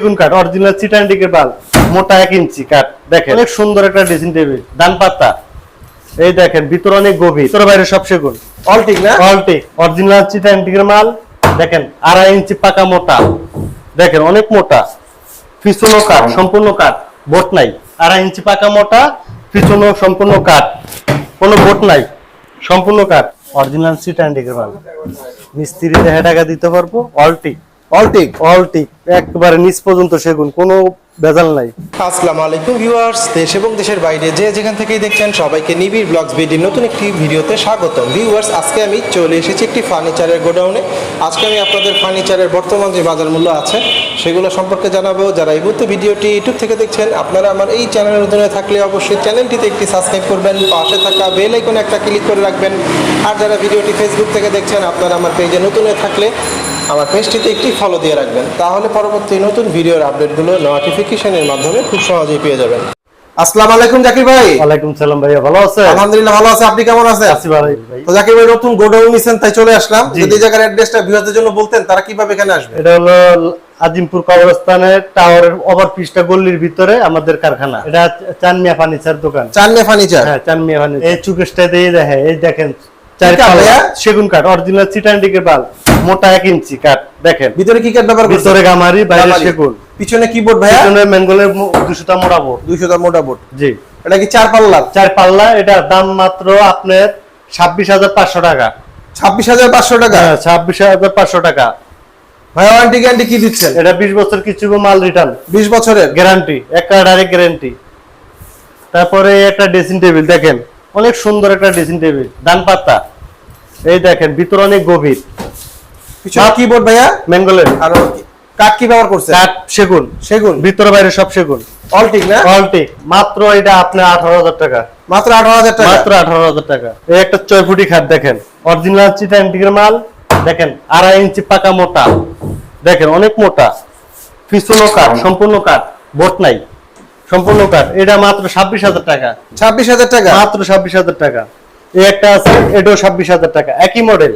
সেগুন কাঠ অরিজিনাল চিটান্ডিকের বাল মোটা এক ইঞ্চি কাঠ। দেখেন অনেক সুন্দর একটা ড্রেসিং টেবিল ডান পাতা। এই দেখেন ভিতর অনেক গভীর। ভিতর বাইরে সব সেগুন। অলটিক না? কোয়ালিটি অরিজিনাল চিটান্ডিকের মাল দেখেন আড়াই ইঞ্চি পাকা মোটা। দেখেন অনেক মোটা। পিছনো কাঠ সম্পূর্ণ কাঠ বোট নাই। আড়াই ইঞ্চি পাকা মোটা পিছনো সম্পূর্ণ কাঠ। কোনো বোট নাই সম্পূর্ণ কাঠ। অরিজিনাল সিট চিটান্ডিকের মাল মিস্ত্রি দেখা টাকা দিতে পারব অলটিক অলটিক অলটিক একবারে নিচ পর্যন্ত সেগুন কোনো ভেজাল নাই। আসসালামু আলাইকুম ভিউয়ার্স দেশ এবং দেশের বাইরে যে যেখান থেকেই দেখছেন সবাইকে নিবিড় ব্লগস বিডির নতুন একটি ভিডিওতে স্বাগতম। ভিউয়ার্স আজকে আমি চলে এসেছি একটি ফার্নিচারের গোডাউনে। আজকে আমি আপনাদের ফার্নিচারের বর্তমান যে বাজার মূল্য আছে সেগুলো সম্পর্কে জানাব। যারা এই মুহূর্তে ভিডিওটি ইউটিউব থেকে দেখছেন আপনারা আমার এই চ্যানেলের অধীনে থাকলে অবশ্যই চ্যানেলটিতে একটি সাবস্ক্রাইব করবেন পাশে থাকা বেল আইকনে একটা ক্লিক করে রাখবেন। আর যারা ভিডিওটি ফেসবুক থেকে দেখছেন আপনারা আমার পেজে নতুন হয়ে থাকলে আমার পেজটিতে একটি ফলো দিয়ে রাখবেন। তাহলে পরবর্তী নতুন ভিডিওর আপডেটগুলো নোটিফিকেশনের মাধ্যমে খুব সহজেই পেয়ে যাবেন। আসসালামু আলাইকুম জাকির ভাই। ওয়ালাইকুম সালাম ভাইয়া ভালো আছে আলহামদুলিল্লাহ ভালো আছে। আপনি কেমন আছেন? আছি ভাই ভাই। তো জাকির ভাই নতুন গোডাউন নিছেন তাই চলে আসলাম। যদি জায়গার অ্যাড্রেসটা ভিউয়ারদের জন্য বলতেন তারা কীভাবে এখানে আসবে? এটা হলো আজিমপুর কবরস্থানের টাওয়ারের ওভার পিসটা গল্লির ভিতরে আমাদের কারখানা। এটা চানমিয়া ফার্নিচার দোকান। চান্নে ফার্নিচার হ্যাঁ চানমিয়া ফার্নিচার এই চুকেশটা দিয়ে দেখে এই দেখেন চার সেগুন কাঠ অরিজিনাল চিটান্ডিকের বাল। মোটা এক ইঞ্চি কাঠ দেখেন। ভিতরে কি কাঠ ব্যবহার করছেন? ভিতরে গামারি বাইরে। সেগুন। পিছনে কিবোর্ড ভাইয়া? পিছনে ম্যাঙ্গোলের মোটা মোড়াবো 200 টা মোটা বোর্ড জি। এটা কি চার পাল্লা? চার পাল্লা এটার দাম মাত্র আপনার ছাব্বিশ হাজার পাঁচশো টাকা। 26500 টাকা? হ্যাঁ ছাব্বিশ হাজার পাঁচশো টাকা। ভাই ওয়ারেন্টি গ্যারান্টি কি দিচ্ছেন? এটা বিশ বছর কিছু মাল রিটার্ন 20 বছরের? গ্যারান্টি একটা ডাইরেক্ট গ্যারান্টি তারপরে একটা ড্রেসিং টেবিল দেখেন। অনেক সুন্দর একটা ড্রেসিং টেবিল ডান পাতা। এই দেখেন ভিতর অনেক গভীর। কিবোর্ড ভাইয়া? ম্যাঙ্গোলের আর কাঠ কি? ব্যবহার করছেন কাঠ সেগুন। সেগুন? ভিতর বাইরে সব সেগুন। অলটিক না? কোয়ালিটি মাত্র এটা আপনার আঠারো হাজার টাকা। মাত্র 18000 টাকা? মাত্র আঠারো হাজার টাকা। এই একটা ছয় ফুটি খাট দেখেন। অরিজিনাল চিটান্টিকের মাল। দেখেন আড়াই ইঞ্চি পাকা মোটা। দেখেন অনেক মোটা। পিছনো কাঠ সম্পূর্ণ কাঠ। বোট নাই। সম্পূর্ণ কাঠ। এটা মাত্র ছাব্বিশ হাজার টাকা। 26000 টাকা? মাত্র ছাব্বিশ হাজার টাকা। এই একটা আছে এটাও ছাব্বিশ হাজার টাকা। একই মডেল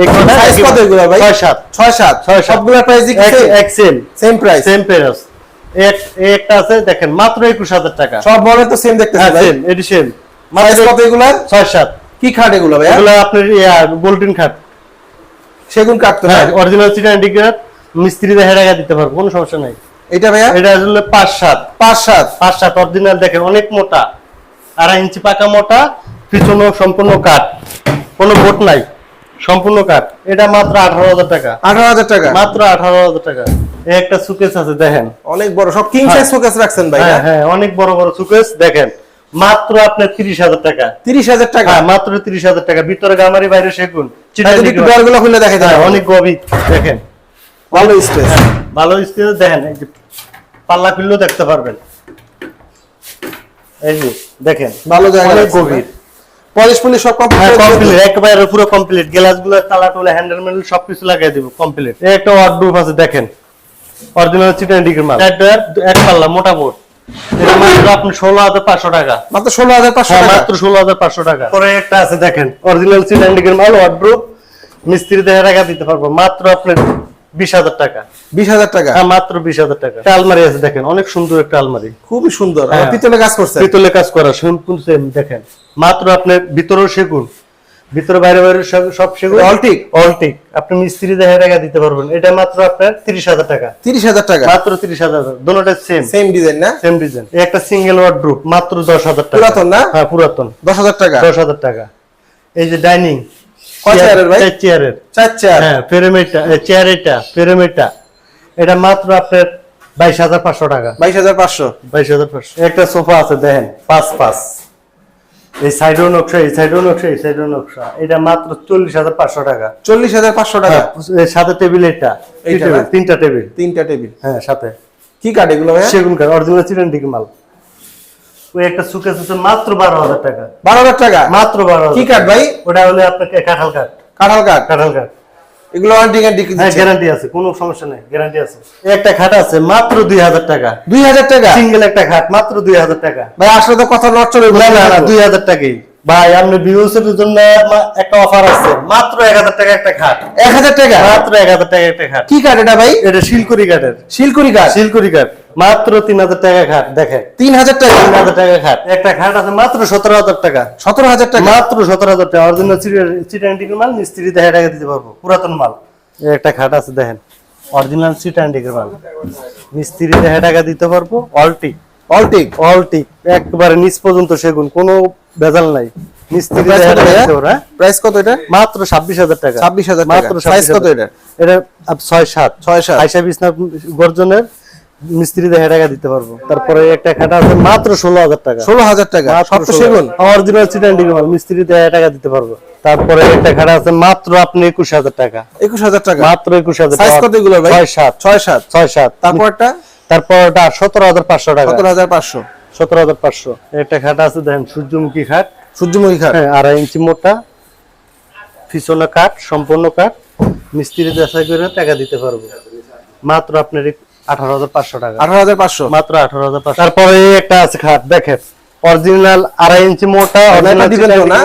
এই কটা Size একই কত model। এগুলো ভাই? ছয় সাত। 6 7 ছয় সাত। সবগুলোর প্রাইস কি এক্সেল সেম প্রাইস সেম পেরাস এই একটা আছে দেখেন মাত্র একুশ হাজার টাকা। সব মডেল তো সেম দেখতেছি ভাই। সেম এটি সেম প্রাইস কত এগুলার ছয় সাত। কি খাট এগুলো এগুলো আপনার গোল্ডেন খাট। সেগুন কাঠ তো অরিজিনাল মিস্ত্রি দেখে টাকা দিতে পারব কোনো সমস্যা নাই। এটা ভাইয়া? এটা আসলে পাঁচ সাত। পাঁচ সাত। পাঁচ সাত অরিজিনাল দেখেন অনেক মোটা। আড়াই ইঞ্চি পাকা মোটা পিছনে সম্পূর্ণ কাঠ। কোনো বোট নাই। সম্পূর্ণ কাঠ। এটা মাত্র আঠারো হাজার টাকা। আঠারো হাজার টাকা? মাত্র আঠারো হাজার টাকা। একটা সুকেস আছে দেখেন। অনেক বড় সব কিং হ্যাঁ। সাইজ ফোকাস রাখছেন ভাই হ্যাঁ হ্যাঁ অনেক বড় বড় সুকেস দেখেন। মাত্র আপনার তিরিশ হাজার টাকা। তিরিশ হাজার টাকা? হ্যাঁ মাত্র তিরিশ হাজার টাকা। ভিতরে গামারি বাইরে সেগুন। ডরগুলো খুলে দেখে হ্যাঁ, দেন অনেক গভীর দেখেন। ভালো স্পেস ভালো স্টেজ দেখেন এই যে পাল্লা খুললেও দেখতে পারবেন। এই যে দেখেন ভালো জায়গা অনেক গভীর। পলিশ পলিশ সব হ্যাঁ কমপ্লিট কমপ্লিট একেবারে পুরো কমপ্লিট গ্লাসগুলো তালা টুলা হ্যান্ডেল ম্যান্ডেল সবকিছু লাগিয়ে দিব কমপ্লিট একটা ওয়ার্ডরোব আছে দেখেন। অরিজিনাল চিকেন ডিগ্রি মাল। একটা এক পাল্লা মোটা বোর্ড এটা মাত্র আপনি ষোলো হাজার পাঁচশো টাকা। মাত্র ষোলো হাজার পাঁচশো হ্যাঁ টাকা। মাত্র ষোলো হাজার পাঁচশো টাকা। পরে একটা আছে দেখেন। অরিজিনাল চিকেন ডিগ্রি মাল ওয়ার্ডরোব মিস্ত্রি দেখে টাকা দিতে পারব। মাত্র আপনার বিশ হাজার টাকা। বিশ হাজার টাকা? হ্যাঁ মাত্র বিশ হাজার টাকা। একটা আলমারি আছে দেখেন অনেক সুন্দর একটা আলমারি। খুবই সুন্দর। পিতলে কাজ করছে? পিতলে কাজ করা সম্পূর্ণ সেম দেখেন। মাত্র আপনার ভিতরেও সেগুন ভিতরে বাইরে বাইরে সব- সব সেগুন। Altic? অলটিক আপনি মিস্ত্রি দেখে টাকা দিতে পারবেন। এটা মাত্র আপনার তিরিশ হাজার টাকা। তিরিশ হাজার টাকা? মাত্র তিরিশ হাজার সেম সেম ডিজাইন না? সেম ডিজাইন একটা সিঙ্গেল ওয়ার্ড্রোপ মাত্র দশ হাজার টাকা। পুরাতন না? হ্যাঁ পুরাতন। দশ হাজার টাকা? দশ হাজার টাকা। এই যে ডাইনিং হ্যাঁ পিরামিডটা চেয়ার এটা মাত্র আপনার বাইশ হাজার পাঁচশো টাকা। বাইশ হাজার পাঁচশো। বাইশ হাজার পাঁচশো। একটা সোফা আছে দেখেন। পাঁচ পাঁচ। এই সাইডেও নকশা এই সাইডেও নকশা এই সাইডেও নকশা। এটা মাত্র চল্লিশ হাজার পাঁচশো টাকা। চল্লিশ হাজার পাঁচশো টাকা? হ্যাঁ, সাথে টেবিল এটা টেবিল, না? তিনটা টেবিল তিনটা টেবিল হ্যাঁ সাথে। কি কাঠ এগুলো সেগুন কাঠ অরিজিনাল ডিক মাল। ওই একটা সুকেস আছে মাত্র বারো হাজার টাকা। বারো হাজার টাকা? মাত্র বারো কি কাঠ ভাই? ওটা হলে আপনাকে কাঁঠাল কাঠ কাঁঠাল কাঠ কাঁঠাল কাঠ এগুলো ওয়ারেন্টি গ্যারান্টি হ্যাঁ গ্যারান্টি আছে কোনো সমস্যা নেই গ্যারান্টি আছে। একটা খাট আছে মাত্র দুই হাজার টাকা। দুই হাজার টাকা? সিঙ্গেল একটা খাট মাত্র দুই হাজার টাকা। ভাই আসলে তো কথা না না টাকাই। ভাই আপনি ভিউসের জন্য একটা অফার আছে মাত্র এক হাজার টাকা একটা খাট। এক হাজার টাকা? মাত্র এক হাজার টাকা একটা খাট। কি কাঠ এটা ভাই? এটা শিলকুড়ি কাঠের শিলকুড়ি কাঠ শিলকুড়ি কাঠ মাত্র তিন হাজার টাকা খাট দেখেন। তিন হাজার টাকা? তিন হাজার টাকা খাট। একটা খাট আছে মাত্র সতেরো হাজার টাকা। সতেরো হাজার টাকা? মাত্র সতেরো হাজার টাকা। অরিজিনাল মাল মিস্ত্রি দেখা টাকা দিতে পারব। পুরাতন মাল। একটা খাট আছে দেখেন। অরিজিনাল মাল। মিস্ত্রি দেখা টাকা দিতে পারব। অলটিক অলটিক অলটিক একবারে নিচ পর্যন্ত সেগুন কোনো ভেজাল নাই। মিস্ত্রি পারব, হ্যাঁ? প্রাইস কত এটা? মাত্র ছাব্বিশ হাজার টাকা। 26,000 টাকা। মাত্র কত এটা? এটা ছয় সাত। ছয় সাত। আইসা বিছনা গর্জনের মিস্ত্রি দেখা টাকা দিতে পারব। তারপরে একটা খাটা আছে মাত্র ষোলো হাজার টাকা। ষোলো হাজার টাকা সব সেগুন। অরিজিনাল চিটান মাল মিস্ত্রি দেখা টাকা দিতে পারব। তারপরে একটা খাটা আছে মাত্র আপনি একুশ হাজার টাকা। একুশ হাজার টাকা। মাত্র একুশ হাজার টাকা। ছয় সাত। ছয় সাত। ছয় সাত। তারপর একটা? তারপর ওটা সতেরো হাজার পাঁচশো টাকা। সতেরো হাজার পাঁচশো। সতেরো হাজার পাঁচশো। একটা খাট আছে দেখেন সূর্যমুখী খাট। সূর্যমুখী খাট। হ্যাঁ আড়াই ইঞ্চি মোটা। পিছনে কাঠ সম্পূর্ণ কাঠ। মিস্ত্রি যাচাই করে টাকা দিতে পারব। মাত্র আপনার আঠারো হাজার পাঁচশো টাকা। আঠারো হাজার পাঁচশো? মাত্র আঠারো হাজার পাঁচশো। তারপরে একটা আছে খাট দেখেন। অরিজিনাল আড়াই ইঞ্চি মোটা মাইপা দিবেন তো না?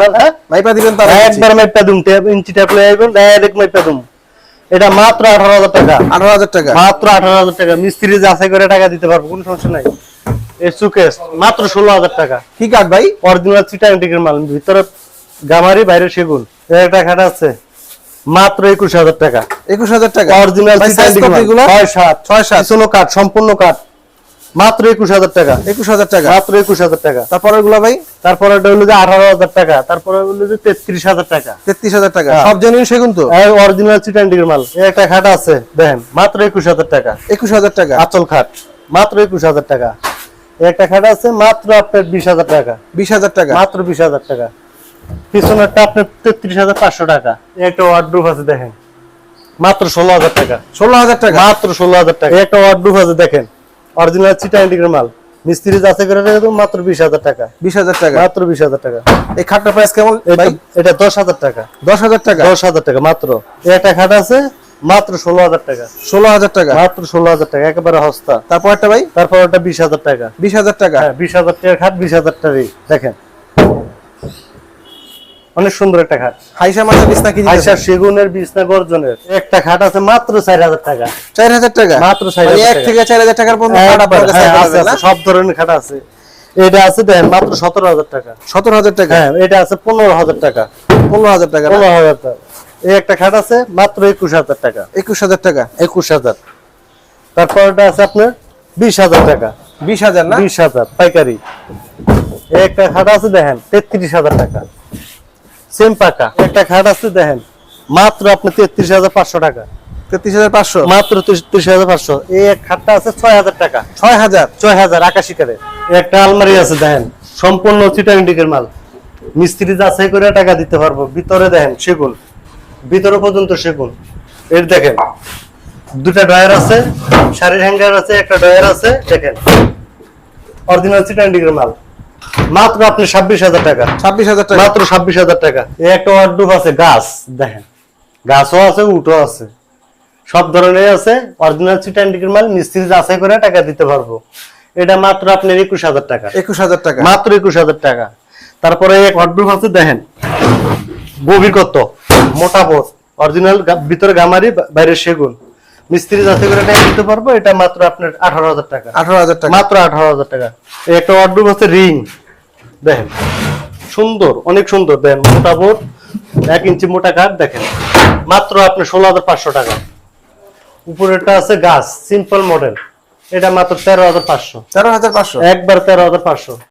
মাইপা দিবেন তার একবার মাইপা দুম ইঞ্চি টেপ লয়ে আইবেন ডাইরেক্ট মাইপা দুম। এটা মাত্র আঠারো হাজার টাকা। মাত্র মিস্ত্রি যাচাই করে টাকা দিতে পারব কোনো সমস্যা নাই। এই সুকেস মাত্র ষোলো হাজার টাকা। কি ভাই? অরিজিনাল চিটাং টিকের মাল ভিতরে গামারি বাইরে সেগুন। একটা খাট আছে। মাত্র একুশ হাজার টাকা একুশ হাজার টাকা অরিজিনাল? ছয় সাত ছয় সাত। পিছনো কাঠ সম্পূর্ণ কাঠ মাত্র একুশ হাজার টাকা একুশ হাজার টাকা মাত্র একুশ হাজার টাকা তারপরে গুলো ভাই তারপরে হলো যে আঠারো হাজার টাকা তারপরে হলো যে তেত্রিশ হাজার টাকা তেত্রিশ হাজার টাকা হ্যাঁ। সব জেনুইন সেগুন তো অরিজিনাল চিটাং টিকের মাল একটা খাট আছে দেখেন মাত্র একুশ হাজার টাকা একুশ হাজার টাকা আচল খাট মাত্র একুশ হাজার টাকা একটা খাট আছে মাত্র আপনার বিশ হাজার টাকা বিশ হাজার টাকা মাত্র বিশ হাজার টাকা পিছনেরটা আপনার তেত্রিশ হাজার পাঁচশো টাকা। একটা ওয়ার্ডরুফ আছে দেখেন। মাত্র ষোলো হাজার টাকা। ষোলো হাজার টাকা? মাত্র ষোলো হাজার টাকা। একটা ওয়ার্ডরুফ আছে দেখেন। অরিজিনাল চিটাঙ্গির মাল। মিস্ত্রি যাচাই করে রেখে দেবো মাত্র বিশ হাজার টাকা। বিশ হাজার টাকা? মাত্র বিশ হাজার টাকা। এই খাটটার প্রাইস কেমন? এটা ভাই? এটা দশ হাজার টাকা। দশ হাজার টাকা? দশ হাজার টাকা মাত্র। একটা খাট আছে মাত্র ষোলো হাজার টাকা। ষোলো হাজার টাকা? মাত্র ষোলো হাজার টাকা একেবারে হস্তা তারপর একটা ভাই? তারপর ওটা বিশ হাজার টাকা। বিশ হাজার টাকা? হ্যাঁ বিশ হাজার টাকা খাট বিশ হাজার টাকা দেখেন। অনেক সুন্দর একটা খাট হাইসা মাছের বিছনা কি আইসা সেগুনের বিছনা গর্জনের। একটা খাট আছে মাত্র চার হাজার টাকা। চার হাজার টাকা? মাত্র 4,000 মানে এক থেকে চার হাজার টাকার পর্যন্ত খাট আপনার কাছে হ্যাঁ, আছে, আছে, সব ধরনের খাট আছে। এটা আছে দেখেন মাত্র সতেরো হাজার টাকা। সতেরো হাজার টাকা? হ্যাঁ এটা আছে পনেরো হাজার টাকা। পনেরো হাজার টাকা না? পনেরো হাজার টাকা। এই একটা খাট আছে মাত্র একুশ হাজার টাকা। একুশ হাজার টাকা? একুশ হাজার। তারপর এটা আছে আপনার বিশ হাজার টাকা। বিশ হাজার না? বিশ হাজার পাইকারি। এই একটা খাট আছে দেখেন তেত্রিশ হাজার টাকা। সেম পাকা। একটা খাট আছে দেখেন। মাত্র আপনি তেত্রিশ হাজার পাঁচশো টাকা। তেত্রিশ হাজার পাঁচশো? মাত্র তেত্রিশ হাজার পাঁচশো। এই এক খাটটা আছে ছয় হাজার টাকা। ছয় হাজার? ছয় হাজার আকাশি কারে একটা আলমারি আছে দেখেন। সম্পূর্ণ চিটাং মাল। মিস্ত্রি যাচাই করে টাকা দিতে পারব। ভিতরে দেখেন সেগুন। ভিতরে পর্যন্ত সেগুন। এর দেখেন দুটা ডয়ার আছে শাড়ির হ্যাঙ্গার আছে একটা ডয়ার আছে দেখেন। অরিজিনাল চিটাং মাল। মাত্র আপনি ছাব্বিশ হাজার টাকা। ছাব্বিশ হাজার টাকা। মাত্র ছাব্বিশ হাজার টাকা। এই একটা আছে গাছ দেখেন। গাছও আছে উঠো আছে। সব ধরনের আছে অরিজিনাল চিটান্ডিকের মাল মিস্ত্রি যাচাই করে টাকা দিতে পারব। এটা মাত্র আপনার একুশ হাজার টাকা। একুশ হাজার টাকা। মাত্র একুশ হাজার টাকা। তারপরে এক আছে দেখেন। গভীর কত মোটা বোধ অরিজিনাল ভিতরে গামারি বাইরে সেগুন। মিস্ত্রি যাচাই করে টাকা দিতে পারব এটা মাত্র আপনার আঠারো হাজার টাকা। আঠারো হাজার টাকা। মাত্র আঠারো হাজার টাকা। একটা ওয়ার্ডরোব আছে রিং। দেখেন সুন্দর অনেক সুন্দর দেখেন মোটা বোর্ড এক ইঞ্চি মোটা কাঠ দেখেন। মাত্র আপনি ষোলো হাজার পাঁচশো টাকা। উপরেরটা আছে গাছ সিম্পল মডেল এটা মাত্র তেরো হাজার পাঁচশো। তেরো হাজার পাঁচশো? একবার তেরো হাজার পাঁচশো।